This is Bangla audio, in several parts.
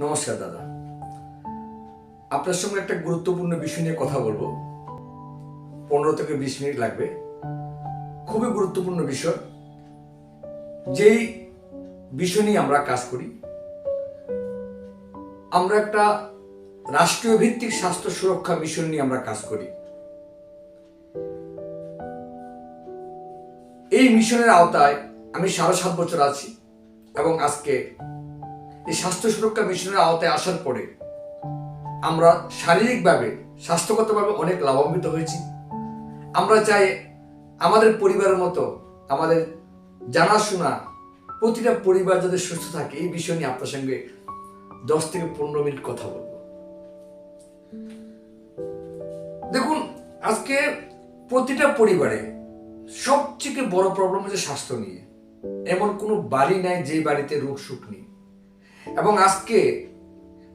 নমস্কার, দাদা। আপনার সঙ্গে একটা গুরুত্বপূর্ণ বিষয় নিয়ে কথা বলব। পনেরো থেকে বিশ মিনিট লাগবে। খুবই গুরুত্বপূর্ণ বিষয়। যেই বিষয় নিয়ে আমরা কাজ করি, আমরা একটা রাষ্ট্রীয় ভিত্তিক স্বাস্থ্য সুরক্ষা মিশন নিয়ে আমরা কাজ করি। এই মিশনের আওতায় আমি সাড়ে সাত বছর আছি এবং আজকে এই স্বাস্থ্য সুরক্ষা মিশনের আওতায় আসার পরে আমরা শারীরিকভাবে, স্বাস্থ্যগতভাবে অনেক লাভান্বিত হয়েছি। আমরা চাই আমাদের পরিবারের মতো, আমাদের জানাশোনা প্রতিটা পরিবার যাতে সুস্থ থাকে, এই বিষয় নিয়ে আপনার সঙ্গে দশ থেকে পনেরো মিনিট কথা বলব। দেখুন, আজকে প্রতিটা পরিবারে সবথেকে বড় প্রবলেম হচ্ছে স্বাস্থ্য নিয়ে। এমন কোনো বাড়ি নাই যে বাড়িতে রোগ সুখ নেই। এবং আজকে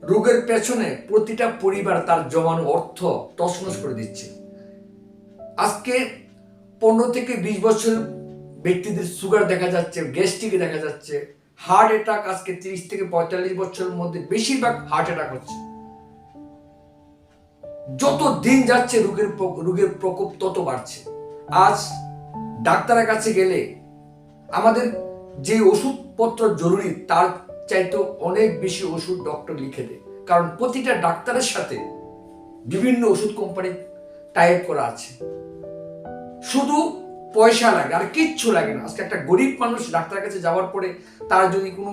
রোগের পেছনে প্রতিটা পরিবার তার জমানো অর্থ তছনছ করে দিচ্ছে। আজকে পনেরো থেকে বিশ বছর ব্যক্তিদের সুগার দেখা যাচ্ছে, গ্যাস্ট্রিক দেখা যাচ্ছে, হার্ট অ্যাটাক আজকে তিরিশ থেকে পঁয়তাল্লিশ বছরের মধ্যে বেশিরভাগ হার্ট অ্যাটাক হচ্ছে। যত দিন যাচ্ছে রোগের রোগের প্রকোপ তত বাড়ছে। আজ ডাক্তারের কাছে গেলে আমাদের যে ওষুধপত্র জরুরি তার চাইতে অনেক বেশি ওষুধ ডক্টর লিখে দেয়। কারণ প্রতিটা ডাক্তারের সাথে বিভিন্ন ওষুধ কোম্পানি টাইপ করা আছে। শুধু পয়সা লাগে, আর কিচ্ছু লাগে না। আজকে একটা গরিব মানুষ ডাক্তারের কাছে যাওয়ার পরে তার যদি কোনো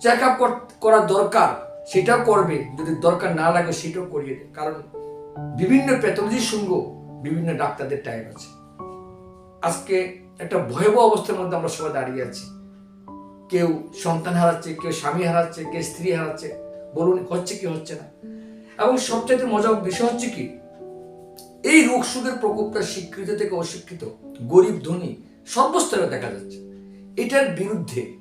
চেক আপ করা দরকার, সেটাও করবে। যদি দরকার না লাগে, সেটাও করিয়ে দেয়। কারণ বিভিন্ন প্যাথোলজির সঙ্গে বিভিন্ন ডাক্তারদের টাইপ আছে। আজকে একটা ভয়াবহ অবস্থার মধ্যে আমরা সবাই দাঁড়িয়ে আছি। কেউ সন্তান হারাচ্ছে, কেউ স্বামী হারাচ্ছে, কেউ স্ত্রী হারাচ্ছে, বলুন হচ্ছে কি হচ্ছে না? এবং সবচেয়ে মজার বিষয় হচ্ছে কি? এই রোগ সুখের প্রকোপটা স্বীকৃত থেকে অস্বীকৃত, গরিব, ধনী, সর্বস্তরে দেখা যাচ্ছে। এটার বিরুদ্ধে,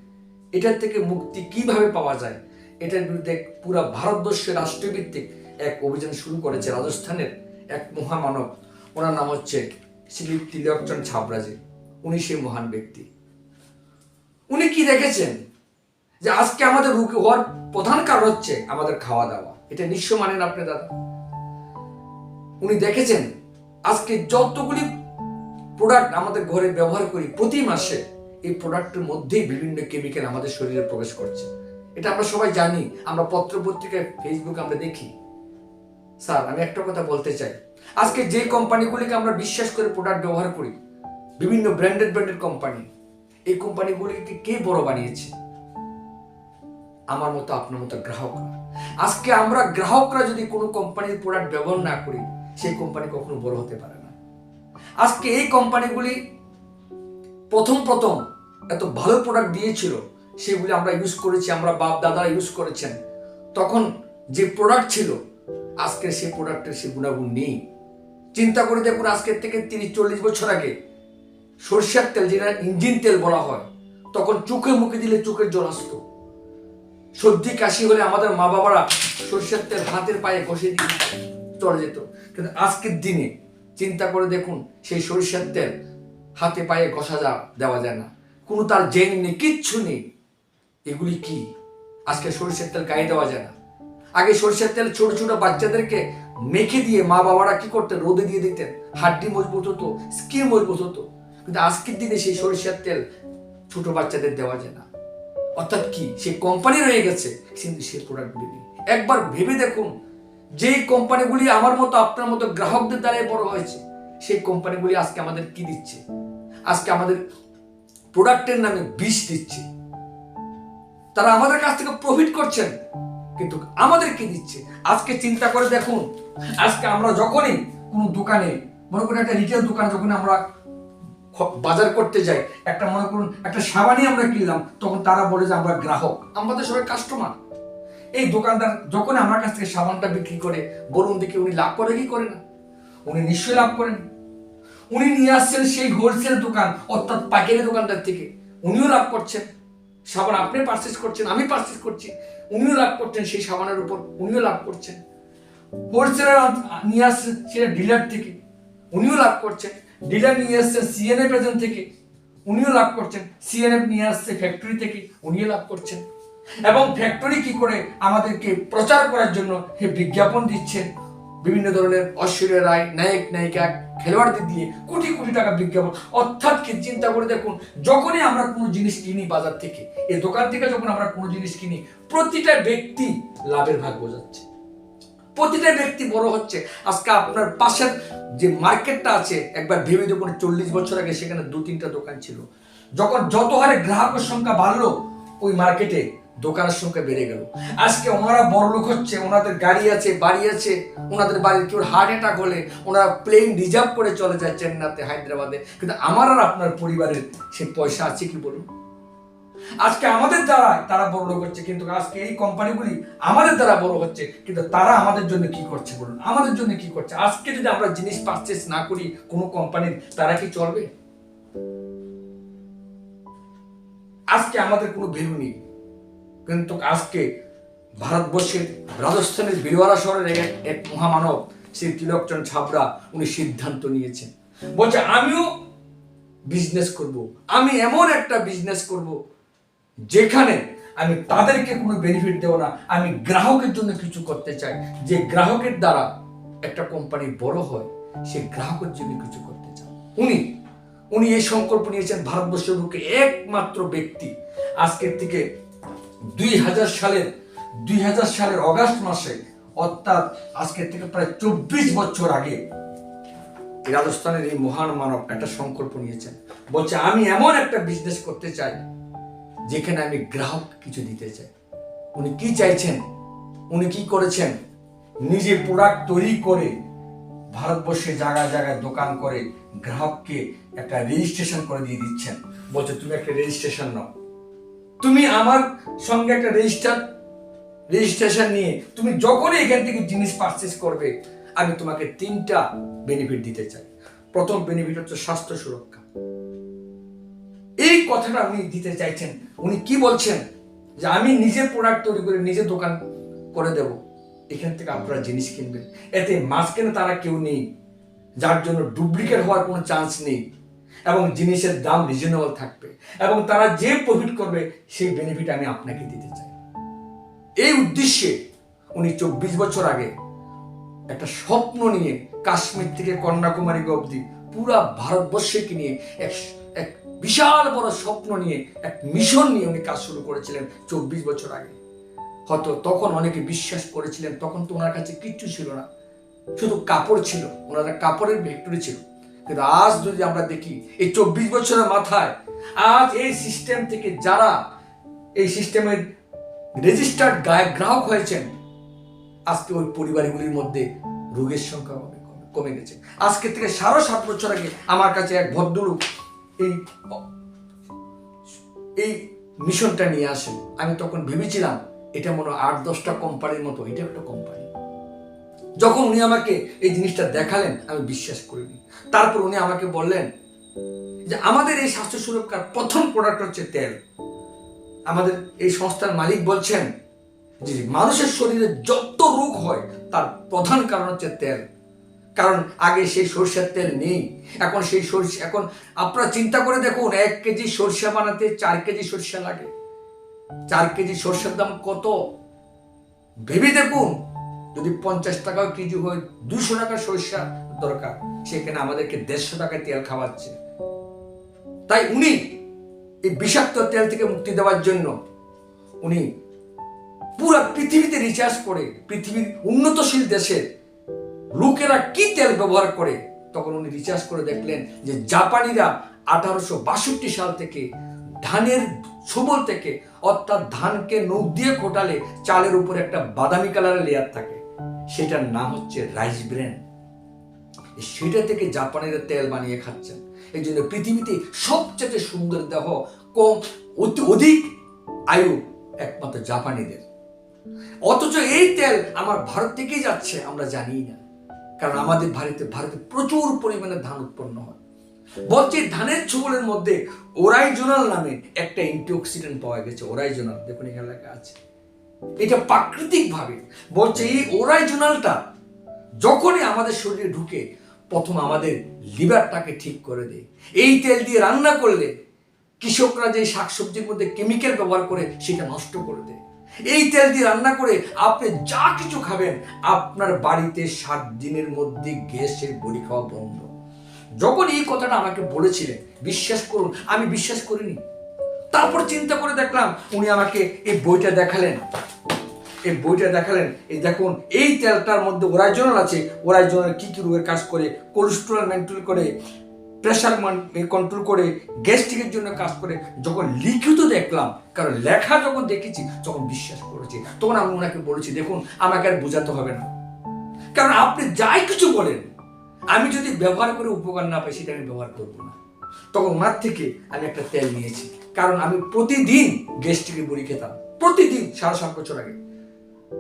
এটার থেকে মুক্তি কীভাবে পাওয়া যায়? এটার বিরুদ্ধে পুরা ভারতবর্ষের রাষ্ট্রভিত্তিক এক অভিযান শুরু করেছে রাজস্থানের এক মহামানব। ওনার নাম হচ্ছে শ্রী তিলকচন্দ ছাবরাজি। উনি সেই মহান ব্যক্তি। উনি কি দেখেছেন? যে আজকে আমাদের রোগ হওয়ার প্রধান কারণ হচ্ছে আমাদের খাওয়া দাওয়া এটা নিঃস্ব মানেন আপনি, দাদা? উনি দেখেছেন, আজকে যতগুলি প্রোডাক্ট আমাদের ঘরে ব্যবহার করি প্রতি মাসে, এই প্রোডাক্টের মধ্যেই বিভিন্ন কেমিক্যাল আমাদের শরীরে প্রবেশ করছে। এটা আমরা সবাই জানি, আমরা পত্র পত্রিকায় ফেসবুক আমরা দেখি। স্যার, আমি একটা কথা বলতে চাই। আজকে যে কোম্পানিগুলিকে আমরা বিশ্বাস করে প্রোডাক্ট ব্যবহার করি, বিভিন্ন ব্র্যান্ডেড ব্র্যান্ডেড কোম্পানি এই কোম্পানিগুলিকে কে বড় বানিয়েছে? আমার মতো, আপনার মতো গ্রাহকরা আজকে আমরা গ্রাহকরা যদি কোনো কোম্পানির প্রোডাক্ট ব্যবহার না করি, সেই কোম্পানি কখনো বড় হতে পারে না। আজকে এই কোম্পানিগুলি প্রথম প্রথম এত ভালো প্রোডাক্ট দিয়েছিল, সেগুলি আমরা ইউজ করেছি, আমরা বাপ দাদারা ইউজ করেছেন। তখন যে প্রোডাক্ট ছিল, আজকে সেই প্রোডাক্টের সেই গুণাগুণ নেই। চিন্তা করে দেখুন, আজকের থেকে তিরিশ, চল্লিশ বছর আগে সরষের তেল যেটা ইঞ্জিন তেল বলা হয়, তখন চোখে মুখে দিলে চোখের জল আসতো। সর্দি, কাশি হলে আমাদের মা বাবারা সরষের তেল হাতের পায়ে ঘষে দিয়ে চলে যেত। কিন্তু আজকের দিনে চিন্তা করে দেখুন, সেই সরিষার তেল হাতে পায়ে ঘষা যা দেওয়া যায় না। কোনো তার জেন নেই, কিচ্ছু নেই। এগুলি কি? আজকে সরিষার তেল গায়ে দেওয়া যায় না। আগে সরিষার তেল ছোট ছোট বাচ্চাদেরকে মেখে দিয়ে মা বাবারা কি করতেন? রোদে দিয়ে দিতেন। হাড্ডি মজবুত হতো, স্কিন মজবুত হতো। কিন্তু আজকের দিনে সেই সরিষার তেল ছোট বাচ্চাদের দেওয়া যায় না। অর্থাৎ কি? সেই কোম্পানি রয়ে গেছে, কিন্তু সেই প্রোডাক্টগুলি নেই। একবার ভেবে দেখুন, যেই কোম্পানিগুলি আমার মতো, আপনার মতো গ্রাহকদের দ্বারাই বড় হয়েছে, সেই কোম্পানিগুলি আজকে আমাদের কি দিচ্ছে? আজকে আমাদের প্রোডাক্টের নামে বিষ দিচ্ছে। তারা আমাদের কাছ থেকে প্রফিট করছেন, কিন্তু আমাদের কি দিচ্ছে? আজকে চিন্তা করে দেখুন, আজকে আমরা যখনই কোনো দোকানে, মনে করুন একটা রিটেল দোকান যখন আমরা বাজার করতে যাই, একটা মনে করুন, একটা সাবানই আমরা কিনলাম, তখন তারা বলে যে আমরা গ্রাহক, আমাদের সবাই কাস্টমার এই দোকানদার যখন আমার কাছ থেকে সাবানটা বিক্রি করে, বলুন দেখি উনি লাভ করে কি করে না? উনি নিশ্চয়ই লাভ করেন। উনি নিয়ে আসছেন সেই হোলসেল দোকান, অর্থাৎ পাইকারি দোকানদার থেকে। উনিও লাভ করছেন। সাবান আপনি পারচেস করছেন, আমি পারচেস করছি। উনিও লাভ করছেন সেই সাবানের উপর, উনিও লাভ করছেন। হোলসেলার নিয়ে আসছেন সেটা ডিলার থেকে, উনিও লাভ করছেন। ডিলার নিয়ে আসছেন সিএনএফ এজেন্ট থেকে। উনিও লাভ করছেন। সিএনএফ নিয়ে আসছে ফ্যাক্টরি থেকে, উনিও লাভ করছেন। এবং ফ্যাক্টরি কি করে আমাদেরকে প্রচার করার জন্য হে বিজ্ঞাপন দিচ্ছেন। বিভিন্ন ধরনের ঐশ্বর্য রায়, নায়ক, নায়িকা, খেলোয়াড়দের দিয়ে কোটি কোটি টাকা বিজ্ঞাপন। অর্থাৎ কি চিন্তা করে দেখুন, যখনই আমরা কোনো জিনিস কিনি বাজার থেকে এই দোকান থেকে যখন আমরা কোনো জিনিস কিনি, প্রতিটা ব্যক্তি লাভের ভাগ বোঝাচ্ছে। প্রতিটা ব্যক্তি বড় হচ্ছে। আজকে আপনার পাশের যে মার্কেটটা আছে, একবার ভেবে দেখুন, চল্লিশ বছর আগে সেখানে দু, তিনটা দোকান ছিল। যখন যত হারে গ্রাহকের সংখ্যা বাড়লো, ওই মার্কেটে দোকানের সংখ্যা বেড়ে গেল। আজকে ওনারা বড় লোক হচ্ছে, ওনাদের গাড়ি আছে, বাড়ি আছে, ওনাদের বাড়ির কেউ হার্ট অ্যাটাক হলে ওনারা প্লেন রিজার্ভ করে চলে যায় চেন্নাইতে, হায়দ্রাবাদে। কিন্তু আমার আর আপনার পরিবারের সে পয়সা আছে কি বলুন? আজকে আমাদের দ্বারা তারা বড় লোক হচ্ছে, কিন্তু আজকে এই কোম্পানিগুলি আমাদের দ্বারা বড় হচ্ছে, কিন্তু তারা আমাদের জন্য কি করছে বলুন? আমাদের জন্য কি করছে? আজকে যদি আমরা জিনিস পারচেস না করি কোনো কোম্পানির তারা কি চলবে? আজকে আমাদের কোনো ভ্যালু নেই। কিন্তু আজকে ভারতবর্ষের রাজস্থানের বীরওয়ারা শহরের এক মহামানব শ্রী তিলকচন্দ ছাবড়া উনি সিদ্ধান্ত নিয়েছেন। বলছে, আমিও বিজনেস করব। আমি এমন একটা বিজনেস করব যেখানে আমি তাদেরকে কোনো বেনিফিট দেবো না, আমি গ্রাহকের জন্য কিছু করতে চাই। যে গ্রাহকের দ্বারা একটা কোম্পানি বড় হয়, সে গ্রাহকের জন্য কিছু করতে চায়। উনি উনি এই সংকল্প নিয়েছেন ভারতবর্ষের বুকে একমাত্র ব্যক্তি। আজকের থেকে দুই হাজার সালের, দুই হাজার সালের অগাস্ট মাসে, অর্থাৎ আজকের থেকে প্রায় চব্বিশ বছর আগে রাজস্থানের এই মহান মানব একটা সংকল্প নিয়েছেন। বলছে, আমি এমন একটা বিজনেস করতে চাই যেখানে আমি গ্রাহক কিছু দিতে চাই। উনি কি চাইছেন? উনি কি করেছেন? নিজে প্রোডাক্ট তৈরি করে ভারতবর্ষে জায়গায় জায়গায় দোকান করে গ্রাহককে একটা রেজিস্ট্রেশন করে দিয়ে দিচ্ছেন। বলছে, তুমি একটা রেজিস্ট্রেশন নাও। তুমি আমার সঙ্গে একটা রেজিস্টার রেজিস্ট্রেশন নিয়ে তুমি যখনই এখান থেকে জিনিস পারচেস করবে, আমি তোমাকে তিনটা বেনিফিট দিতে চাই। প্রথম বেনিফিট হচ্ছে স্বাস্থ্য সুরক্ষা। এই কথাটা উনি দিতে চাইছেন। উনি কি বলছেন? যে আমি নিজে প্রোডাক্ট তৈরি করে নিজে দোকান করে দেব। এখান থেকে আপনারা জিনিস কিনবেন। এতে মাঝখানে তারা কেউ নেই। যার জন্য ডুপ্লিকেট হওয়ার কোনো চান্স নেই। এবং জিনিসের দাম রিজনেবল থাকবে। এবং তারা যে প্রফিট করবে, সেই বেনিফিট আমি আপনাকে দিতে চাই। এই উদ্দেশ্যে উনি চব্বিশ বছর আগে একটা স্বপ্ন নিয়ে কাশ্মীর থেকে কন্যাকুমারী অবধি পুরা ভারতবর্ষকে নিয়ে এক এক বিশাল বড় স্বপ্ন নিয়ে, এক মিশন নিয়ে উনি কাজ শুরু করেছিলেন চব্বিশ বছর আগে। হয়তো তখন অনেকে বিশ্বাস করেছিলেন, তখন তো ওনার কাছে কিচ্ছু ছিল না। শুধু কাপড় ছিল, ওনার কাপড়ের ফ্যাক্টরি ছিল। কিন্তু আজ যদি আমরা দেখি, এই চব্বিশ বছরের মাথায়, আজ এই সিস্টেম থেকে যারা এই সিস্টেমের রেজিস্টার্ড গায়ক, গ্রাহক হয়েছেন, আজকে ওই পরিবারগুলির মধ্যে রোগের সংখ্যা কমে গেছে। আজকে থেকে সাড়ে সাত বছর আগে আমার কাছে এক ভদ্রলোক এই এই মিশনটা নিয়ে আসেন। আমি তখন ভেবেছিলাম, এটা মনে হয় আট, দশটা কোম্পানির মতো এটা একটা কোম্পানি যখন উনি আমাকে এই জিনিসটা দেখালেন, আমি বিশ্বাস করিনি। তারপর উনি আমাকে বললেন যে, আমাদের এই স্বাস্থ্য সুরক্ষার প্রথম প্রোডাক্ট হচ্ছে তেল। আমাদের এই সংস্থার মালিক বলছেন যে, মানুষের শরীরে যত রোগ হয়, তার প্রধান কারণ হচ্ছে তেল। কারণ আগে সেই সরষের তেল নেই। এখন সেই সরষে এখন আপনারা চিন্তা করে দেখুন, এক কেজি সরষে বানাতে চার কেজি সরষে লাগে। চার কেজি সরষের দাম কত? ভেবে দেখুন, যদি পঞ্চাশ টাকা কেজি হয়, দুশো টাকা সরষা দরকার। সেখানে আমাদেরকে দেড়শো টাকায় তেল খাওয়াচ্ছে। তাই উনি এই বিষাক্ত তেল থেকে মুক্তি দেওয়ার জন্য উনি পুরো পৃথিবীতে রিচার্জ করে, পৃথিবীর উন্নতশীল দেশের লোকেরা কি তেল ব্যবহার করে? তখন উনি রিচার্জ করে দেখলেন যে জাপানিরা আঠারোশো বাষট্টি সাল থেকে ধানের ছবল থেকে অর্থাৎ ধানকে নখ দিয়ে কোটালে চালের উপরে একটা বাদামি কালারের লেয়ার থাকে। সেটার নাম হচ্ছে রাইস ব্রেন সেটা থেকে জাপানিরা তেল বানিয়ে খাচ্ছেন। এই জন্য পৃথিবীতে সবচেয়ে সুন্দর দেহ কম, অতি- অধিক আয়ু একমাত্র জাপানিদের। অথচ এই তেল আমার ভারত থেকেই যাচ্ছে, আমরা জানি না। কারণ আমাদের ভারতে ভারতে প্রচুর পরিমাণে ধান উৎপন্ন হয়। বলছে ধানের ছবলের মধ্যে ওরাইজোনাল নামে একটা অ্যান্টিঅক্সিডেন্ট পাওয়া গেছে ওরাইজোনাল। দেখুন এখানে লেখা আছে। এটা প্রাকৃতিক ভাবে বলছে এই ওরাইজোনালটা যখনই আমাদের শরীরে ঢুকে প্রথম আমাদের লিভারটাকে ঠিক করে দেয়। এই তেল দিয়ে রান্না করলে কৃষকরা যে শাকসবজির মধ্যে কেমিক্যাল ব্যবহার করে সেটা নষ্ট করে দেয়। এই তেল দিয়ে রান্না করে আপনি যা কিছু খাবেন, আপনার বাড়িতে সাত দিনের মধ্যে গ্যাসের বড়ি খাওয়া বন্ধ। যখন এই কথাটা আমাকে বলেছিলেন, বিশ্বাস করুন, আমি বিশ্বাস করিনি। তারপর চিন্তা করে দেখলাম, উনি আমাকে এই বইটা দেখালেন। এই বইটা দেখালেন, এই দেখুন, এই তেলটার মধ্যে ওরাইজনাল আছে, ওরাইজনাল কি কি রোগের কাজ করে কোলেস্ট্রল মেন্টেল করে প্রেশার কন্ট্রোল করে গ্যাস্ট্রিকের জন্য কাজ করে, যখন লিখিত দেখলাম, কারণ লেখা যখন দেখেছি, তখন বিশ্বাস করেছি। তখন আমি ওনাকে বলেছি, দেখুন, আমাকে আর বোঝাতে হবে না। কারণ আপনি যাই কিছু বলেন, আমি যদি ব্যবহার করে উপকার না পাই, সেটা আমি ব্যবহার করব না। তখন ওনার থেকে আমি একটা তেল নিয়েছি। কারণ আমি প্রতিদিন গ্যাস্ট্রিকের বড়ি খেতাম। প্রতিদিন, সাড়ে সাত বছর আগে।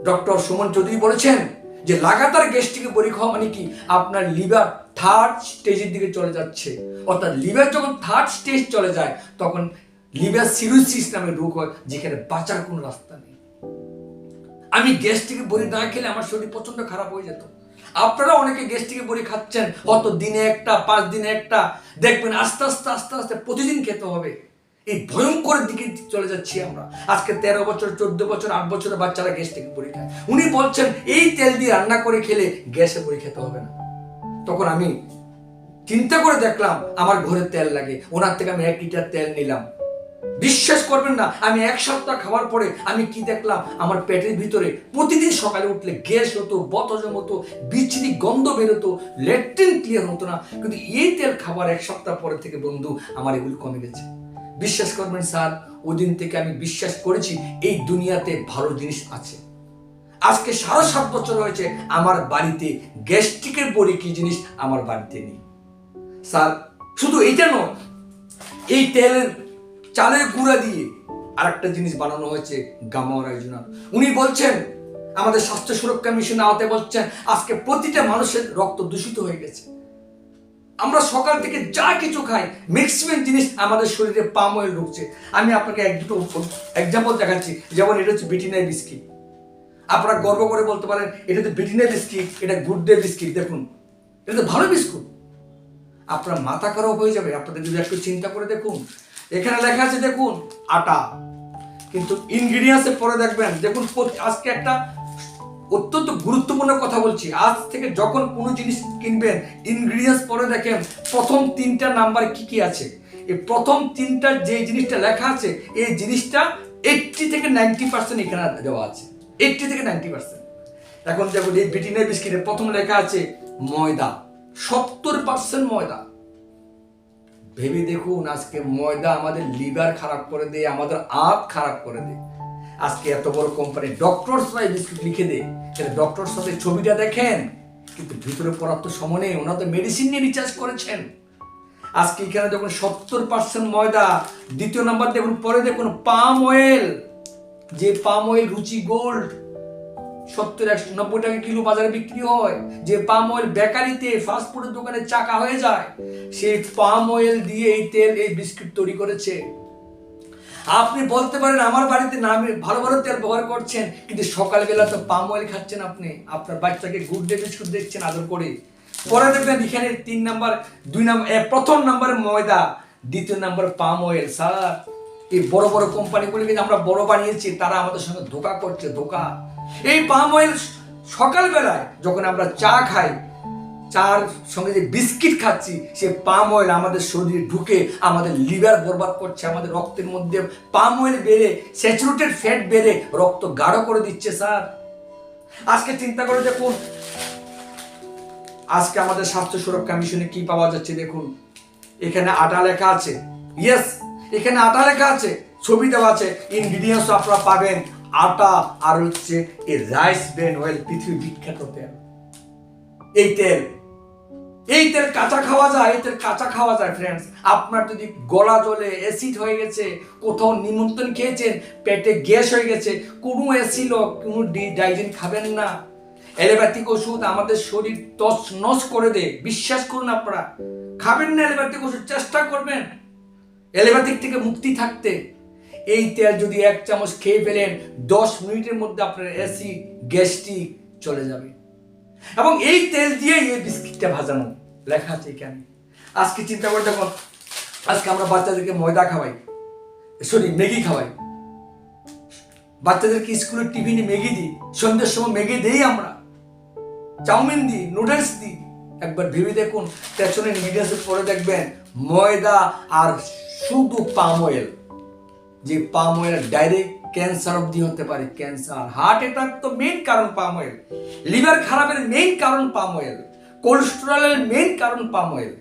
ডক্টর সুমন চৌধুরী বলেছেন যে লাগাতার গ্যাস্ট্রিকে খাওয়া মানে কি? আপনার লিভার থার্ড স্টেজের দিকে চলে যাচ্ছে। অর্থাৎ লিভার যখন থার্ড স্টেজ চলে যায়, তখন লিভার সিরোসিস নামে রোগ হয়, যেখানে বাঁচার কোনো রাস্তা নেই। আমি গ্যাস্ট্রিকে বড়ি না খেলে আমার শরীর প্রচণ্ড খারাপ হয়ে যেত। আপনারা অনেকে গ্যাস্ট্রিকে বড়ি খাচ্ছেন, হয়তো দিনে একটা, পাঁচ দিনে একটা। দেখবেন আস্তে আস্তে আস্তে আস্তে প্রতিদিন খেতে হবে। এই ভয়ঙ্কর দিকে চলে যাচ্ছি আমরা। আজকে তেরো বছর, চোদ্দ বছর, আট বছরের বাচ্চারা গ্যাস থেকে খায়। উনি বলছেন, এই তেল দিয়ে রান্না করে খেলে গ্যাসে বড়ি খেতে হবে না। তখন আমি চিন্তা করে দেখলাম, আমার ঘরে তেল লাগে। ওনার থেকে আমি এক লিটার তেল নিলাম। বিশ্বাস করবেন না, আমি এক সপ্তাহ খাওয়ার পরে আমি কি দেখলাম, আমার পেটের ভিতরে প্রতিদিন সকালে উঠলে গ্যাস হতো বতজম হতো, বিচ্ছিরি গন্ধ বেরোতো ল্যাট্রিন ক্লিয়ার হতো না। কিন্তু এই তেল খাবার এক সপ্তাহ পরে থেকে বন্ধু, আমার এগুলো কমে গেছে। বিশ্বাস করবেন, স্যার ওই দিন থেকে আমি বিশ্বাস করেছি এই দুনিয়াতে ভালো জিনিস আছে। আজকে সাড়ে সাত বছর হয়েছে আমার বাড়িতে গ্যাস্ট্রিকের বড়ি কি জিনিস আমার বাড়িতে নেই। স্যার, শুধু এইটা নয়, এই তেলের চালের গুঁড়া দিয়ে আর একটা জিনিস বানানো হয়েছে, গামা অরাইজনাল উনি বলছেন, আমাদের স্বাস্থ্য সুরক্ষা মিশন আওতায় বলছেন, আজকে প্রতিটা মানুষের রক্ত দূষিত হয়ে গেছে। আমরা সকাল থেকে যা কিছু খাই ম্যাক্সিমাম জিনিস আমাদের শরীরে পাম অয়েল ঢুকছে। আমি আপনাকে এক দুটো এক্সাম্পল দেখাচ্ছি। যেমন এটা হচ্ছে বিটিনাই বিস্কিট। আপনারা গর্ব করে বলতে পারেন, এটা তো বিটিনাই বিস্কিট, এটা গুড ডে বিস্কিট, দেখুন। এটা তো ভালো বিস্কুট। আপনার মাথা খারাপ হয়ে যাবে, আপনাদের যদি একটু চিন্তা করে দেখুন। এখানে লেখা আছে, দেখুন, আটা। কিন্তু ইনগ্রিডিয়েন্টসে পরে দেখবেন, দেখুন আজকে একটা অত্যন্ত গুরুত্বপূর্ণ কথা বলছি। আজ থেকে যখন কোনো জিনিস কিনবেন ইনগ্রিডিয়েন্টস পরে দেখেন প্রথম তিনটা নাম্বার কি কি আছে। এই প্রথম তিনটার যে জিনিসটা লেখা আছে, এই জিনিসটা এইটটি থেকে নাইনটি পার্সেন্ট এখানে দেওয়া আছে। এইটটি থেকে নাইনটি পার্সেন্ট এখন দেখুন, এই ব্রিটিনের বিস্কিটে প্রথম লেখা আছে, ময়দা। সত্তর পার্সেন্ট ময়দা। ভেবে দেখুন, আজকে ময়দা আমাদের লিভার খারাপ করে দেয়, আমাদের আঁত খারাপ করে দেয়। আজকে এত বড় কোম্পানি ডক্টরস এই বিস্কুট লিখে দেয়। সেটা ডক্টর সাথে ছবিটা দেখেন, কিন্তু ভিতরে পড়ার তো সময় নেই ওনারা তো মেডিসিন নিয়ে রিচার্জ করেছেন। আজকে এখানে দেখুন সত্তর পার্সেন্ট ময়দা, দ্বিতীয় নাম্বার দেখুন, পরে দেখুন পাম অয়েল যে পাম অয়েল রুচি গোল্ড সত্তর একশো নব্বই টাকা কিলো বাজারে বিক্রি হয়। যে পাম অয়েল বেকারিতে ফাস্টফুডের দোকানে চাকা হয়ে যায়, সেই পাম অয়েল দিয়ে এই তেল, এই বিস্কুট তৈরি করেছে। আপনি বলতে পারেন আমার বাড়িতে নামে ভালো ভালো তেল ব্যবহার করছেন, কিন্তু সকালবেলা তো পাম অয়েল খাচ্ছেন আপনি। আপনার বাচ্চাকে গুড ডে বিস্কুট দেখছেন আদর করে। পরে দেখবেন এখানে তিন নাম্বার, দুই নাম্বার প্রথম নাম্বারে ময়দা, দ্বিতীয় নাম্বার পাম অয়েল স্যার, এই বড় বড় কোম্পানিগুলিকে আমরা বড় বানিয়েছি, তারা আমাদের সঙ্গে ধোকা করছে, ধোকা। এই পাম অয়েল সকালবেলায় যখন আমরা চা খাই চার সঙ্গে যে বিস্কিট খাচ্ছি, সে পাম অয়েল আমাদের শরীরে ঢুকে, আমাদের লিভার বরবাদ করছে, আমাদের রক্তের মধ্যে পাম অয়েল বেড়ে স্যাচুরেটেড ফ্যাট বেড়ে, রক্ত গাঢ় করে দিচ্ছে, স্যার। আজকে চিন্তা করে দেখুন, আজকে আমাদের স্বাস্থ্য সুরক্ষা মিশনে কি পাওয়া যাচ্ছে দেখুন। এখানে আটা লেখা আছে। ইয়েস এখানে আটা লেখা আছে, ছবি দেওয়া আছে। ইনগ্রিডিয়েন্টস আপনারা পাবেন আটা আর হচ্ছে এই রাইস ব্রেন অয়েল পৃথিবী বিখ্যাত তেল। এই তেল এই তেল কাঁচা খাওয়া যায়, এই তেল কাঁচা খাওয়া যায় ফ্রেন্ডস আপনার যদি গলা জলে অ্যাসিড হয়ে গেছে, কোথাও নিমন্ত্রণ খেয়েছেন, পেটে গ্যাস হয়ে গেছে, কোনো অ্যাসিড কোনো ডাইজেন খাবেন না। অ্যালোপ্যাথিক ওষুধ আমাদের শরীর তস নস করে দেয়, বিশ্বাস করুন আপনারা। খাবেন না অ্যালোপ্যাথিক ওষুধ, চেষ্টা করবেন। অ্যালোপ্যাথিক থেকে মুক্তি থাকতে। এই তেল যদি এক চামচ খেয়ে ফেলেন, দশ মিনিটের মধ্যে আপনার অ্যাসিড গ্যাস্ট্রিক চলে যাবে। এবং এই তেল দিয়ে এই বিস্কিটটা ভাজানো। লেখা আছে এখানে। আজকে চিন্তা করে দেখুন আজকে আমরা বাচ্চাদেরকে ময়দা খাওয়াই, সরি, ম্যাগি খাওয়াই। বাচ্চাদেরকে স্কুলের টিফিনে ম্যাগি দিই, সন্ধ্যের সময় ম্যাগি দেই আমরা। চাউমিন দিই, নুডলস দিই। একবার ভেবে দেখুন, পেছনে নিডলসে পরে দেখবেন ময়দা আর শুধু পাম অয়েল। যে পাম অয়েল ডাইরেক্ট ক্যান্সার অবধি হতে পারে, ক্যান্সার, হার্ট অ্যাটাক তো মেইন কারণ পাম অয়েল লিভার খারাপের মেইন কারণ পাম অয়েল কোলেস্টেরলের মেইন কারণ পাম অয়েল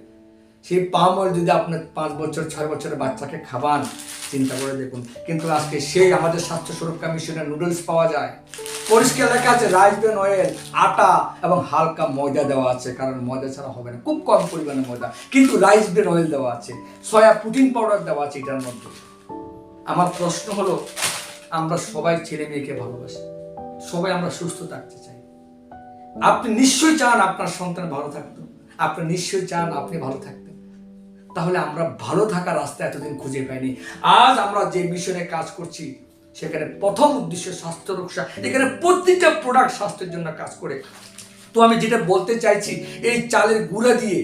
সেই পাম অয়েল যদি আপনার পাঁচ বছর, ছয় বছরের বাচ্চাকে খাবান চিন্তা করে দেখুন। কিন্তু আজকে সেই আমাদের স্বাস্থ্য সুরক্ষা মিশনের নুডলস পাওয়া যায়। পরিষ্কার লেখা আছে রাইস ব্রেন অয়েল আটা এবং হালকা ময়দা দেওয়া আছে, কারণ ময়দা ছাড়া হবে না, খুব কম পরিমাণে ময়দা। কিন্তু রাইস ব্রেন অয়েল দেওয়া আছে সয়া প্রোটিন পাউডার দেওয়া আছে এটার মধ্যে। আমার প্রশ্ন হলো আমরা সবাই ছেলে মেয়েকে ভালোবাসি। সবাই আমরা সুস্থ থাকতে চাই। আপনি নিশ্চয়ই চান আপনার সন্তান ভালো থাকতো। আপনি নিশ্চয়ই চান আপনি ভালো থাকতেন তাহলে আমরা ভালো থাকার রাস্তা এতদিন খুঁজে পাইনি। আজ আমরা যে মিশনে কাজ করছি, সেখানে প্রথম উদ্দেশ্য স্বাস্থ্য রক্ষা। এখানে প্রতিটা প্রোডাক্ট স্বাস্থ্যের জন্য কাজ করে। তো আমি যেটা বলতে চাইছি, এই চালের গুঁড়া দিয়ে,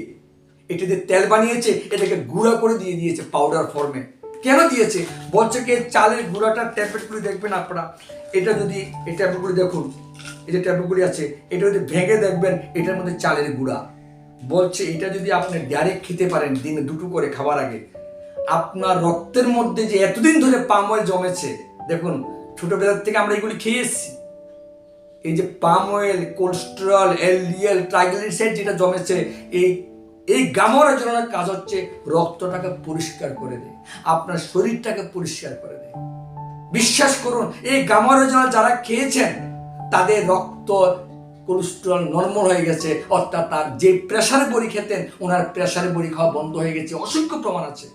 এটাতে তেল বানিয়েছে, এটাকে গুঁড়া করে দিয়ে দিয়েছে পাউডার ফর্মে কেন দিয়েছে? বলছে চালের গুঁড়াটা ট্যাবলেটগুলি দেখবেন আপনারা। এটা যদি এই ট্যাবলেটগুলি দেখুন, এই যে ট্যাবলেটগুলি আছে, এটা যদি ভেঙে দেখবেন, এটার মধ্যে চালের গুঁড়া। বলছে এটা যদি আপনি ডাইরেক্ট খেতে পারেন, দিনে দুটো করে খাবার আগে, আপনার রক্তের মধ্যে যে এতদিন ধরে পাম অয়েল জমেছে, দেখুন, ছোটবেলার থেকে আমরা এগুলি খেয়ে এসেছি। এই যে palm oil cholesterol LDL triglyceride যেটা জমেছে, এই এই গামরা জনের কাজ হচ্ছে রক্তটাকে পরিষ্কার করে দেয়, আপনার শরীরটাকে পরিষ্কার করে দেয়। বিশ্বাস করুন, এই গামরা যারা খেয়েছেন, তাদের রক্ত কোলেস্ট্রল নর্মাল হয়ে গেছে, অর্থাৎ তার যে প্রেশারে বড়ি খেতেন, ওনার প্রেশার বড়ি খাওয়া বন্ধ হয়ে গেছে, অসংখ্য প্রমাণ আছে।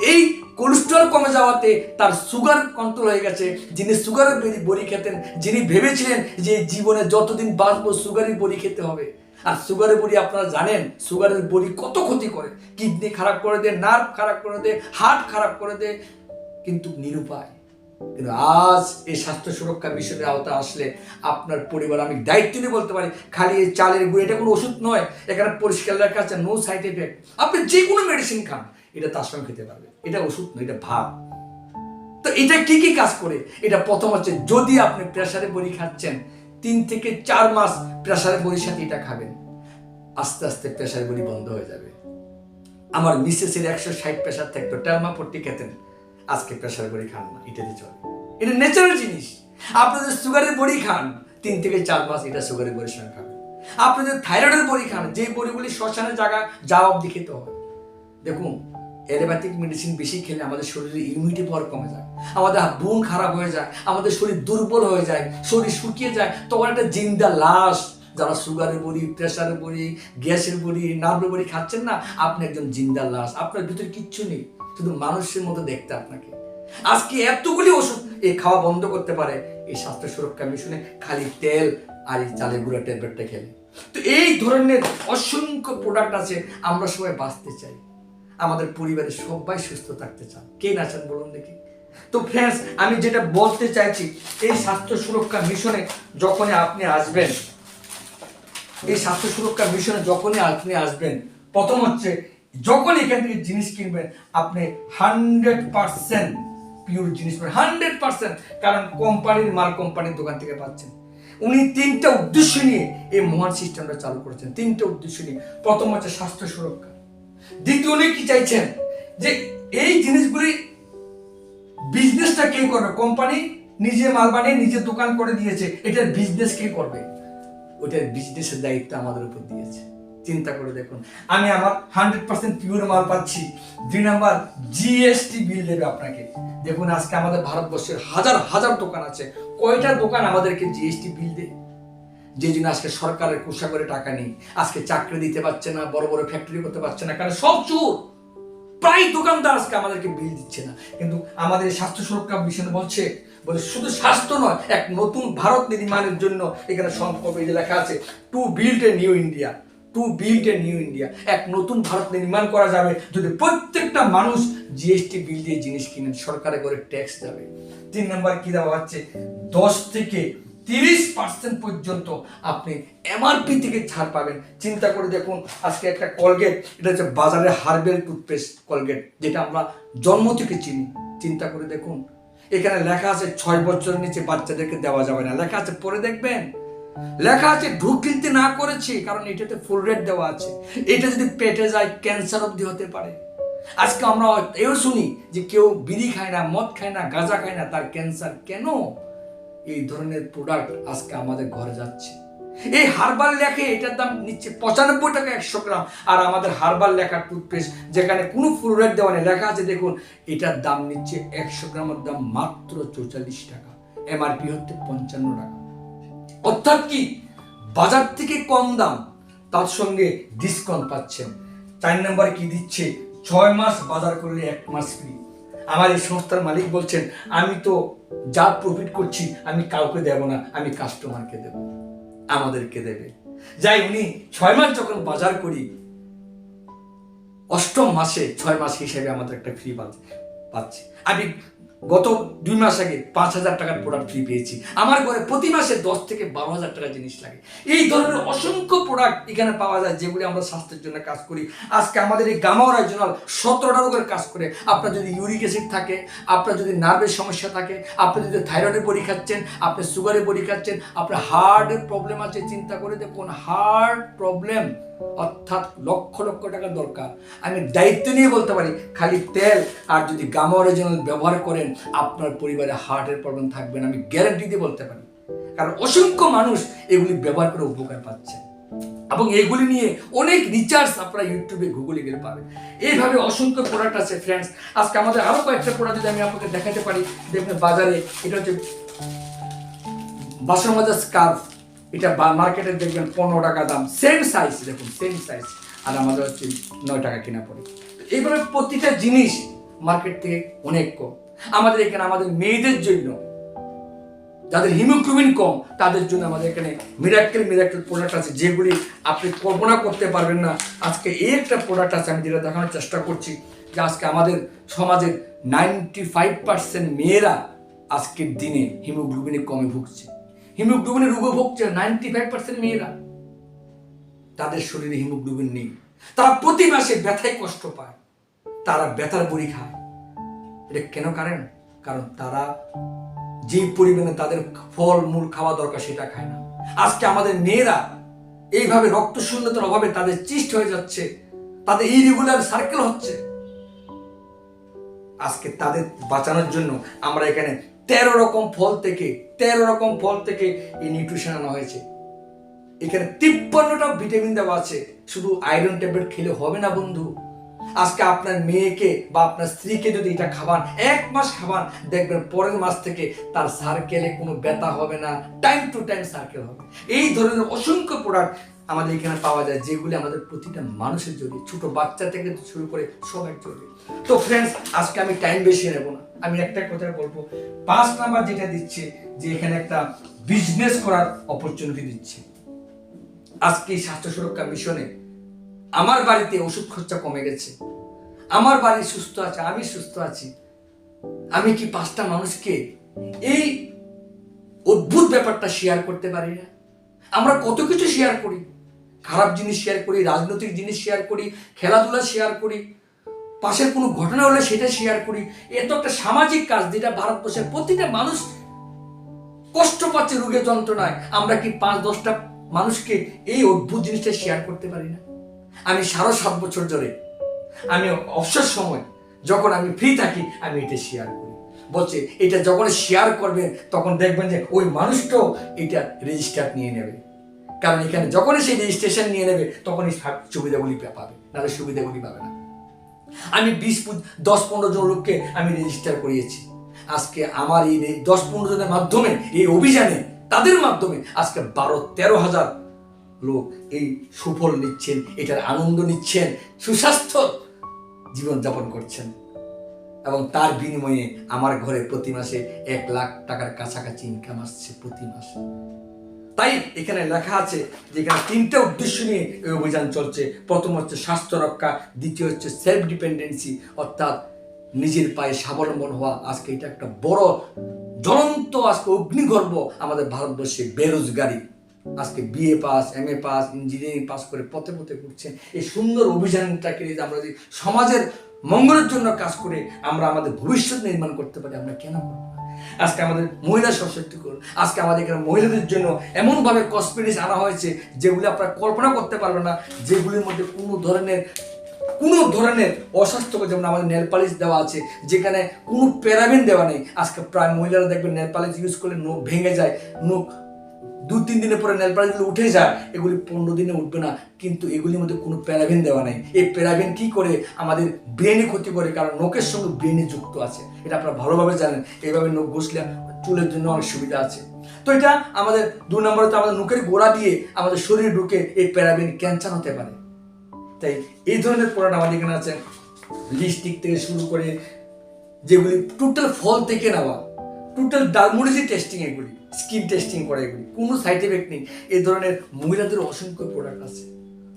এই কোলেস্ট্রল কমে যাওয়াতে তার সুগার কন্ট্রোল হয়ে গেছে, যিনি সুগারের বড়ি খেতেন, যিনি ভেবেছিলেন যে জীবনে যতদিন বাঁচবো সুগারই বড়ি খেতে হবে। আর সুগারের বড়ি আপনারা জানেন সুগারের বড়ি কত ক্ষতি করে। কিডনি খারাপ করে দেয় নার্ভ খারাপ করে দেয় হার্ট খারাপ করে দেয়, কিন্তু নিরুপায়। কিন্তু আজ এই স্বাস্থ্য সুরক্ষা মিশনের আওতা আসলে আপনার পরিবার, আমি দায়িত্ব নিয়ে বলতে পারি, খালি এই চালের গুঁড়ো, এটা কোনো ওষুধ নয়, এখানে পরিষ্কার রাখা আছে নো সাইড এফেক্ট আপনি যে কোনো মেডিসিন খান, এটা তার সঙ্গে খেতে পারবে এটা ওষুধ নয়, এটা ভাব তো এটা কি কি কাজ করে? এটা প্রথম হচ্ছে, যদি আপনি প্রেশারে বড়ি খাচ্ছেন তিন থেকে চার মাস প্রেশারে বড়ির সাথে এটা খাবেন। আস্তে আস্তে প্রেশার বড়ি বন্ধ হয়ে যাবে। আমার মিসেসের একশো ষাট প্রেশার থাকতো টার্মা পট্টি খেতেন। আজকে প্রেশার বড়ি খান না এটাতে চলে। এটা ন্যাচারাল জিনিস। আপনি যদি সুগারের বড়ি খান, তিন থেকে চার মাস এটা সুগারের বড়ির সঙ্গে খাবেন। আপনি যদি থাইরয়েডের বড়ি খান যে বড়িগুলি শ্মশানের জায়গা, যাওয়া অব্দি খেতে হয়। দেখুন অ্যালোপ্যাথিক মেডিসিন বেশি খেলে আমাদের শরীরে ইমিউনিটি পাওয়ার কমে যায়। আমাদের বোন খারাপ হয়ে যায়, আমাদের শরীর দুর্বল হয়ে যায়, শরীর শুকিয়ে যায়, তখন একটা জিন্দা লাশ, যারা সুগারের বড়ি প্রেশারের বড়ি গ্যাসের বড়ি নার্ভের বড়ি খাচ্ছেন না, আপনি একজন জিন্দা লাশ, আপনার ভিতরে কিচ্ছু নেই, শুধু মানুষের মতো দেখতে আপনাকে। আজকে এতগুলি ওষুধ এই খাওয়া বন্ধ করতে পারে, এই স্বাস্থ্য সুরক্ষা মিশনে খালি তেল আর এই চালের গুঁড়া ট্যাবলেটটা খেলে। তো এই ধরনের অসংখ্য প্রোডাক্ট আছে, আমরা সবাই বাঁচতে চাই। আমাদের পরিবারের সবাই সুস্থ থাকতে চান। কে না চান বলুন দেখি? তো ফ্রেন্ডস আমি যেটা বলতে চাইছি, এই স্বাস্থ্য সুরক্ষা মিশনে যখনই আপনি আসবেন, এই স্বাস্থ্য সুরক্ষা মিশনে যখনই আপনি আসবেন, প্রথম হচ্ছে যখন এখান থেকে জিনিস কিনবেন, আপনি হান্ড্রেড পার্সেন্ট পিওর জিনিস পাবেন। হান্ড্রেড পার্সেন্ট কারণ কোম্পানির মাল কোম্পানির দোকান থেকে পাচ্ছেন। উনি তিনটা উদ্দেশ্য নিয়ে এই মহান সিস্টেমটা চালু করেছেন। তিনটা উদ্দেশ্য নিয়ে। প্রথম হচ্ছে স্বাস্থ্য সুরক্ষা। দ্বিতীয় উনি কি চাইছেন? যে এই জিনিসগুলি বিজনেসটা কে করবে? কোম্পানি নিজে মাল বানিয়ে নিজে দোকান করে দিয়েছে, এটার বিজনেস কে করবে? ওটার বিজনেসের দায়িত্ব আমাদের উপর দিয়েছে। চিন্তা করে দেখুন। আমি আমার হান্ড্রেড পার্সেন্ট পিওর মাল পাচ্ছি। দুই নাম্বার জিএসটি বিল দেবে আপনাকে। দেখুন, আজকে আমাদের ভারতবর্ষের হাজার হাজার দোকান আছে। কয়টা দোকান আমাদেরকে জিএসটি বিল দেয়? যে জন্য আজকে সরকারের কোষাগরে টাকা নেই, আজকে চাকরি দিতে পারছে না, বড় বড় ফ্যাক্টরি করতে পারছে না, কারণ সব চোর। প্রায় দোকানদার আজকে আমাদেরকে বিল দিচ্ছে না। কিন্তু আমাদের স্বাস্থ্য সুরক্ষা মিশন বলছে বলে শুধু স্বাস্থ্য নয়, এক নতুন ভারত নির্মাণের জন্য এখানে সংকল্প যে লেখা আছে to build a new India to build a new India এক নতুন ভারত নির্মাণ করা যাবে যদি প্রত্যেকটা মানুষ জিএসটি বিল দিয়ে জিনিস কিনেন সরকারে করে ট্যাক্স যাবে। তিন নম্বর কি দেওয়া হচ্ছে? দশ থেকে তিরিশ পার্সেন্ট পর্যন্ত আপনি এমআরপি থেকে ছাড় পাবেন। চিন্তা করে দেখুন, আজকে একটা কলগেট এটা হচ্ছে বাজারে হার্বেল টুথপেস্ট কলগেট যেটা আমরা জন্ম থেকে চিনি। চিন্তা করে দেখুন, এখানে লেখা আছে ছয় বছরের নিচে বাচ্চাদেরকে দেওয়া যাবে না। লেখা আছে পরে দেখবেন? লেখা আছে, ঢুক না করেছি, কারণ এটাতে ফুল রেট দেওয়া আছে। এটা যদি পেটে যায় ক্যান্সার অবধি হতে পারে। আজকে আমরা এও শুনি যে কেউ বিড়ি খায় না, মদ খায় না, গাঁজা খায় না, তার ক্যান্সার কেন? এই ধরনের প্রোডাক্ট আজকে আমাদের ঘরে যাচ্ছে। এই হারবাল লেখে এটার দাম নিচ্ছে পঁচানব্বই টাকা একশো গ্রাম। আর আমাদের হারবাল লেখার টুথপেস্ট যেখানে কোনো ফ্লোরাইড দেওয়া নেই, লেখা আছে, দেখুন, এটার দাম নিচ্ছে একশো গ্রামের দাম মাত্র চৌচল্লিশ টাকা। এমআরপি হচ্ছে পঞ্চান্ন টাকা। অর্থাৎ কি? বাজার থেকে কম দাম, তার সঙ্গে ডিসকাউন্ট পাচ্ছেন। চার নম্বরে কি দিচ্ছে? ছয় মাস বাজার করলে এক মাস ফ্রি আমার এই সংস্থার মালিক বলছেন, আমি তো যা প্রফিট করছি, আমি কাউকে দেব না, আমি কাস্টমারকে দেব, আমাদেরকে দেবে। যাই, উনি ছয় মাস যখন বাজার করি, অষ্টম মাসে ছয় মাস হিসেবে আমাদের একটা ফ্রি পাচ্ছে। আমি গত দুই মাস আগে পাঁচ হাজার টাকার প্রোডাক্ট ফ্রি পেয়েছি। আমার ঘরে প্রতি মাসে দশ থেকে বারো হাজার টাকা জিনিস লাগে। এই ধরনের অসংখ্য প্রোডাক্ট এখানে পাওয়া যায় যেগুলি আমরা স্বাস্থ্যের জন্য কাজ করি। আজকে আমাদের এই গামাও রাইজনাল সতেরোটা রোগের কাজ করে। আপনার যদি ইউরিক অ্যাসিড থাকে, আপনার যদি নার্ভের সমস্যা থাকে, আপনি যদি থাইরয়েডের বড়ি খাচ্ছেন, আপনি সুগারের বড়ি খাচ্ছেন, আপনার হার্টের প্রবলেম আছে, চিন্তা করে দেখুন হার্ট প্রবলেম অর্থাৎ লক্ষ লক্ষ টাকা দরকার। আমি দায়িত্ব নিয়ে বলতে পারি, খালি তেল আর যদি গামা অরিজিনাল ব্যবহার করেন আপনার পরিবারে হার্টের প্রবলেম থাকবে না। আমি গ্যারান্টি দিয়ে বলতে পারি। কারণ অসংখ্য মানুষ এগুলি ব্যবহার করে উপকার পাচ্ছে। এবং এগুলি নিয়ে অনেক রিচার্জ আপনারা ইউটিউবে গুগলে গেলে পাবেন। এইভাবে অসংখ্য প্রোডাক্ট আছে ফ্রেন্ডস আজকে আমাদের আরও কয়েকটা প্রোডাক্ট যদি আমি আপনাকে দেখাতে পারি, দেখবেন বাজারে এটা হচ্ছে বাসন মাজার স্কার্ফ এটা মার্কেটে দেখবেন পনেরো টাকা দাম। সেম সাইজ দেখুন সেম সাইজ আর আমাদের হচ্ছে নয় টাকা কেনা পড়ে। এইভাবে প্রতিটা জিনিস মার্কেট থেকে অনেক কম। আমাদের এখানে আমাদের মেয়েদের জন্য। যাদের হিমোগ্লোবিন কম, তাদের জন্য আমাদের এখানে মিরাক্কেল মিরাক্কেল প্রোডাক্ট আছে, যেগুলি আপনি কল্পনা করতে পারবেন না। আজকে এই একটা প্রোডাক্ট আছে, আমি যেটা দেখানোর চেষ্টা করছি, যে আজকে আমাদের সমাজের নাইনটি ফাইভ পার্সেন্ট মেয়েরা আজকের দিনে হিমোগ্লোবিনে কমে ভুগছে। হিমোগ্লোবিনের রোগও ভুগছে নাইনটি ফাইভ পার্সেন্ট মেয়েরা। তাদের শরীরে হিমোগ্লোবিন নেই। তারা প্রতি মাসে ব্যথায় কষ্ট পায়। তারা ব্যথার বড়ি খায়। এটা কেন কারণ কারণ তারা যে পরিমাণে তাদের ফল, মূল খাওয়া দরকার সেটা খায় না। আজকে আমাদের মেয়েরা এইভাবে রক্ত শূন্যতার অভাবে তাদের চিস্ট হয়ে যাচ্ছে, তাদের ইরেগুলার সার্কেল হচ্ছে। আজকে তাদের বাঁচানোর জন্য আমরা এখানে তেরো রকম ফল থেকে, তেরো রকম ফল থেকে এই নিউট্রিশন আনা হয়েছে। এখানে তিপ্পান্নটা ভিটামিন দেওয়া আছে। শুধু আয়রন ট্যাবলেট খেলে হবে না বন্ধু। আজকে আপনার মেয়েকে বা আপনার স্ত্রীকে যদি এটা খাবান, এক মাস খাবান, দেখবেন পরের মাস থেকে তার সার্কেলে কোনো ব্যথা হবে না টাইম টু টাইম সার্কেল হবে। এই ধরনের অসংখ্য প্রোডাক্ট আমাদের এখানে পাওয়া যায়, যেগুলি আমাদের প্রতিটা মানুষের জন্য, ছোট বাচ্চা থেকে শুরু করে সবার জরুরি তো ফ্রেন্ডস আজকে আমি টাইম বেশি নেব না। আমি একটা কথা বলব, পাঁচ নাম্বার যেটা দিচ্ছে, যে এখানে একটা বিজনেস করার অপরচুনিটি দিচ্ছে। আজকে স্বাস্থ্য সুরক্ষা মিশনে আমার বাড়িতে ওষুধ খরচা কমে গেছে। আমার বাড়ি সুস্থ আছে, আমি সুস্থ আছি। আমি কি পাঁচটা মানুষকে এই অদ্ভুত ব্যাপারটা শেয়ার করতে পারি না? আমরা কত কিছু শেয়ার করি। খারাপ জিনিস শেয়ার করি, রাজনৈতিক জিনিস শেয়ার করি, খেলাধুলা শেয়ার করি। পাশের কোনো ঘটনা হলে সেটা শেয়ার করি। এত একটা সামাজিক কাজ যেটা ভারতবর্ষের প্রতিটা মানুষ কষ্ট পাচ্ছে রোগের যন্ত্রণায়। আমরা কি পাঁচ দশটা মানুষকে এই অদ্ভুত জিনিসটা শেয়ার করতে পারি না? আমি সাড়ে সাত বছর ধরে, আমি অবসর সময় যখন আমি ফ্রি থাকি, আমি এটা শেয়ার করি। বলছে, এটা যখন শেয়ার করবেন তখন দেখবেন যে ওই মানুষটাও এটা রেজিস্টার নিয়ে নেবে। কারণ এখানে যখনই সেই রেজিস্ট্রেশন নিয়ে নেবে তখনই সব সুবিধাগুলি পাবে, নাহলে সুবিধাগুলি পাবে না। আমি বিশ দশ পনেরো জন লোককে আমি রেজিস্টার করিয়েছি। আজকে আমার এই দশ পনেরো জনের মাধ্যমে, এই অভিযানে, তাদের মাধ্যমে আজকে বারো তেরো হাজার লোক এই সুফল নিচ্ছেন, এটার আনন্দ নিচ্ছেন, সুস্বাস্থ্য জীবনযাপন করছেন। এবং তার বিনিময়ে আমার ঘরে প্রতি মাসে এক লাখ টাকার কাছাকাছি ইনকাম আসছে প্রতি মাসে। তাই এখানে লেখা আছে যে এখানে তিনটে উদ্দেশ্য নিয়ে এই অভিযান চলছে। প্রথম হচ্ছে স্বাস্থ্য রক্ষা, দ্বিতীয় হচ্ছে সেলফ ডিপেন্ডেন্সি অর্থাৎ নিজের পায়ে স্বাবলম্বন হওয়া। আজকে এটা একটা বড় জ্বলন্ত, আজকে অগ্নিগর্ভ আমাদের ভারতবর্ষে বেরোজগারি। আজকে BA pass M A pass engineering pass করে পথে পথে ঘুরছেন এই সুন্দর অভিযানটাকে নিয়ে আমরা যদি সমাজের মঙ্গলের জন্য কাজ করে আমরা আমাদের ভবিষ্যৎ নির্মাণ করতে পারি, আমরা কেন আজকে আমাদের মহিলা সশক্তিকরণ আজকে আমাদের এখানে মহিলাদের জন্য এমনভাবে কসমেটিক্স আনা হয়েছে যেগুলি আপনারা কল্পনা করতে পারবেন না, যেগুলির মধ্যে কোনো ধরনের কোনো ধরনের অস্বাস্থ্যকর, যেমন আমাদের নেলপালিশ দেওয়া আছে, যেখানে কোনো প্যারাবিন দেওয়া নেই। আজকে প্রায় মহিলারা দেখবেন নেলপালিশ ইউজ করলে নখ ভেঙে যায়, নখ দু তিন দিনের পরে নেল পালিশগুলো উঠে যায়, এগুলি পনেরো দিনে উঠবে না। কিন্তু এগুলির মধ্যে কোনো প্যারাভিন দেওয়া নেই। এই প্যারাবিন কি করে আমাদের ব্রেনে ক্ষতি করে? কারণ নখের সঙ্গে ব্রেনে যুক্ত আছে। এটা আপনারা ভালোভাবে জানেন। এইভাবে নখ ঘষলে চুলের জন্য অনেক সুবিধা আছে। তো এটা আমাদের দু নম্বরে তো আমাদের নখের গোড়া দিয়ে আমাদের শরীরে ঢুকে এই প্যারাবিন ক্যান্সার হতে পারে। তাই এই ধরনের প্রোডাক্ট আমাদের এখানে আছে। লিপস্টিক থেকে শুরু করে যেগুলি টোটাল ফল থেকে নেওয়া। টোটাল ডার্মোলজি টেস্টিং এগুলি স্কিন টেস্টিং করা এগুলি, কোনো সাইড এফেক্ট নেই। এই ধরনের মহিলাদের অসংখ্য প্রোডাক্ট আছে।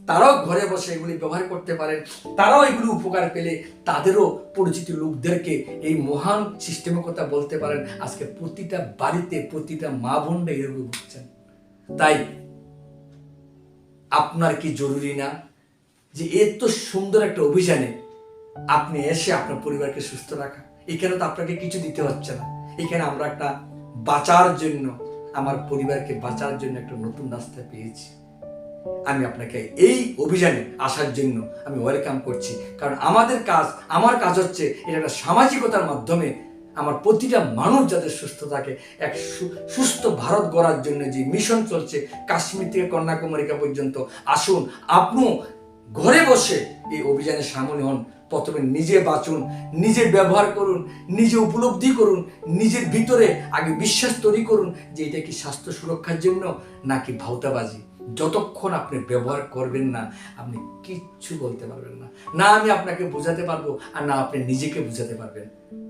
তারাও ঘরে বসে এগুলি ব্যবহার করতে পারেন। তারাও এগুলি উপকার পেলে তাদেরও পরিচিত লোকদেরকে এই মহান সিস্টেমের কথা বলতে পারেন। আজকে প্রতিটা বাড়িতে প্রতিটা মা বোনরা এরকম ভুগছেন তাই আপনার কি জরুরি না যে এত সুন্দর একটা অভিযানে আপনি এসে আপনার পরিবারকে সুস্থ রাখা? এখানে তো আপনাকে কিছু দিতে হচ্ছে না। এখানে আমরা একটা বাঁচার জন্য, আমার পরিবারকে বাঁচার জন্য একটা নতুন রাস্তা পেয়েছি। আমি আপনাকে এই অভিযানে আসার জন্য আমি ওয়েলকাম করছি। কারণ আমাদের কাজ, আমার কাজ হচ্ছে এটা একটা সামাজিকতার মাধ্যমে আমার প্রতিটা মানুষ যাতে সুস্থ থাকে, এক সুস্থ ভারত গড়ার জন্য যে মিশন চলছে কাশ্মীর থেকে কন্যাকুমারিকা পর্যন্ত, আসুন, আপনিও ঘরে বসে এই অভিযানে সামিল হন। প্রথমে নিজে বাঁচুন, নিজে ব্যবহার করুন, নিজে উপলব্ধি করুন, নিজের ভিতরে আগে বিশ্বাস তৈরি করুন যে এটা কি স্বাস্থ্য সুরক্ষার জন্য নাকি ভাওতাবাজি। যতক্ষণ আপনি ব্যবহার করবেন না, আপনি কিচ্ছু বলতে পারবেন না। না আমি আপনাকে বোঝাতে পারব আর না আপনি নিজেকে বোঝাতে পারবেন।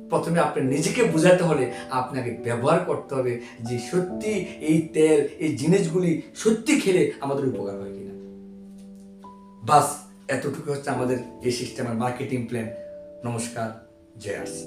প্রথমে আপনি নিজেকে বোঝাতে হলে আপনাকে ব্যবহার করতে হবে যে সত্যি এই তেল, এই জিনিসগুলি সত্যি খেলে আমাদের উপকার হয় কিনা। বাস এতটুকু হচ্ছে আমাদের এই সিস্টেমের মার্কেটিং প্ল্যান নমস্কার জয় আসি